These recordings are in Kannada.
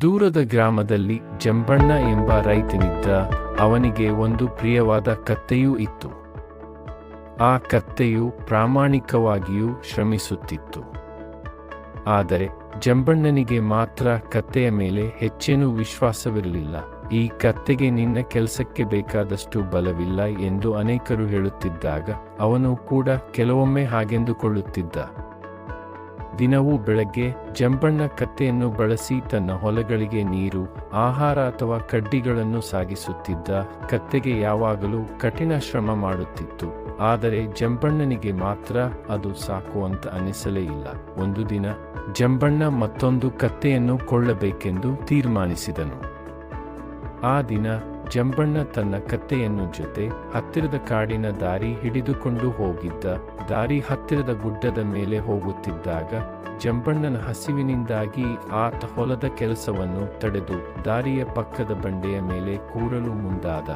ದೂರದ ಗ್ರಾಮದಲ್ಲಿ ಜಂಬಣ್ಣ ಎಂಬ ರೈತನಿದ್ದ ಅವನಿಗೆ ಒಂದು ಪ್ರಿಯವಾದ ಕತ್ತೆಯೂ ಇತ್ತು. ಆ ಕತ್ತೆಯು ಪ್ರಾಮಾಣಿಕವಾಗಿಯೂ ಶ್ರಮಿಸುತ್ತಿತ್ತು. ಆದರೆ ಜಂಬಣ್ಣನಿಗೆ ಮಾತ್ರ ಕತ್ತೆಯ ಮೇಲೆ ಹೆಚ್ಚೇನೂ ವಿಶ್ವಾಸವಿರಲಿಲ್ಲ. ಈ ಕತ್ತೆಗೆ ನಿನ್ನ ಕೆಲಸಕ್ಕೆ ಬೇಕಾದಷ್ಟು ಬಲವಿಲ್ಲ ಎಂದು ಅನೇಕರು ಹೇಳುತ್ತಿದ್ದಾಗ ಅವನು ಕೂಡ ಕೆಲವೊಮ್ಮೆ ಹಾಗೆಂದುಕೊಳ್ಳುತ್ತಿದ್ದ. ದಿನವೂ ಬೆಳಗ್ಗೆ ಜಂಬಣ್ಣ ಕತ್ತೆಯನ್ನು ಬಳಸಿ ತನ್ನ ಹೊಲಗಳಿಗೆ ನೀರು, ಆಹಾರ ಅಥವಾ ಕಡ್ಡಿಗಳನ್ನು ಸಾಗಿಸುತ್ತಿದ್ದ ಕತ್ತೆಗೆ ಯಾವಾಗಲೂ ಕಠಿಣ ಶ್ರಮ ಮಾಡುತ್ತಿತ್ತು. ಆದರೆ ಜಂಬಣ್ಣನಿಗೆ ಮಾತ್ರ ಅದು ಸಾಕು ಅಂತ ಅನಿಸಲೇ ಇಲ್ಲ. ಒಂದು ದಿನ ಜಂಬಣ್ಣ ಮತ್ತೊಂದು ಕತ್ತೆಯನ್ನು ಕೊಳ್ಳಬೇಕೆಂದು ತೀರ್ಮಾನಿಸಿದನು. ಆ ದಿನ ಜಂಬಣ್ಣ ತನ್ನ ಕತ್ತೆಯನ್ನು ಜೊತೆ ಹತ್ತಿರದ ಕಾಡಿನ ದಾರಿ ಹಿಡಿದುಕೊಂಡು ಹೋಗಿದ್ದ ದಾರಿ ಹತ್ತಿರದ ಗುಡ್ಡದ ಮೇಲೆ ಹೋಗುತ್ತಿದ್ದಾಗ ಜಂಬಣ್ಣನ ಹಸಿವಿನಿಂದಾಗಿ ಆತ ಹೊಲದ ಕೆಲಸವನ್ನು ತಡೆದು ದಾರಿಯ ಪಕ್ಕದ ಬಂಡೆಯ ಮೇಲೆ ಕೂರಲು ಮುಂದಾದ.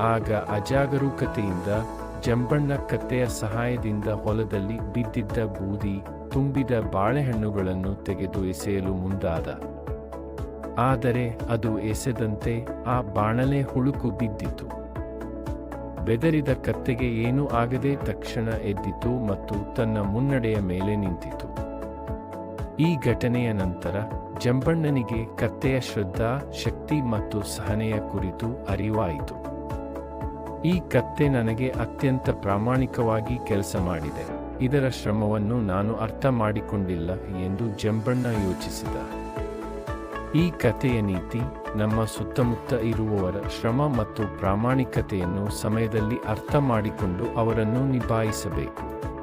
ಆಗ ಅಜಾಗರೂಕತೆಯಿಂದ ಜಂಬಣ್ಣ ಕತ್ತೆಯ ಸಹಾಯದಿಂದ ಹೊಲದಲ್ಲಿ ಬಿದ್ದಿದ್ದ ಬೂದಿ ತುಂಬಿದ ಬಾಳೆಹಣ್ಣುಗಳನ್ನು ತೆಗೆದು ಎಸೆಯಲು ಮುಂದಾದ. ಆದರೆ ಅದು ಎಸೆದಂತೆ ಆ ಬಾಣಲೆ ಹುಳುಕು ಬಿದ್ದಿತು. ಬೆದರಿದ ಕತ್ತೆಗೆ ಏನೂ ಆಗದೆ ತಕ್ಷಣ ಎದ್ದಿತು ಮತ್ತು ತನ್ನ ಮುನ್ನಡೆಯ ಮೇಲೆ ನಿಂತಿತು. ಈ ಘಟನೆಯ ನಂತರ ಜಂಬಣ್ಣನಿಗೆ ಕತ್ತೆಯ ಶ್ರದ್ಧಾ, ಶಕ್ತಿ ಮತ್ತು ಸಹನೆಯ ಕುರಿತು ಅರಿವಾಯಿತು. ಈ ಕತ್ತೆ ನನಗೆ ಅತ್ಯಂತ ಪ್ರಾಮಾಣಿಕವಾಗಿ ಕೆಲಸ ಮಾಡಿದೆ. ಇದರ ಶ್ರಮವನ್ನು ನಾನು ಅರ್ಥ ಮಾಡಿಕೊಂಡಿಲ್ಲ ಎಂದು ಜಂಬಣ್ಣ ಯೋಚಿಸಿದ. ಈ ಕಥೆಯ ನೀತಿ ನಮ್ಮ ಸುತ್ತಮುತ್ತ ಇರುವವರ ಶ್ರಮ ಮತ್ತು ಪ್ರಾಮಾಣಿಕತೆಯನ್ನು ಸಮಯದಲ್ಲಿ ಅರ್ಥ ಮಾಡಿಕೊಂಡು ಅವರನ್ನು ನಿಭಾಯಿಸಬೇಕು.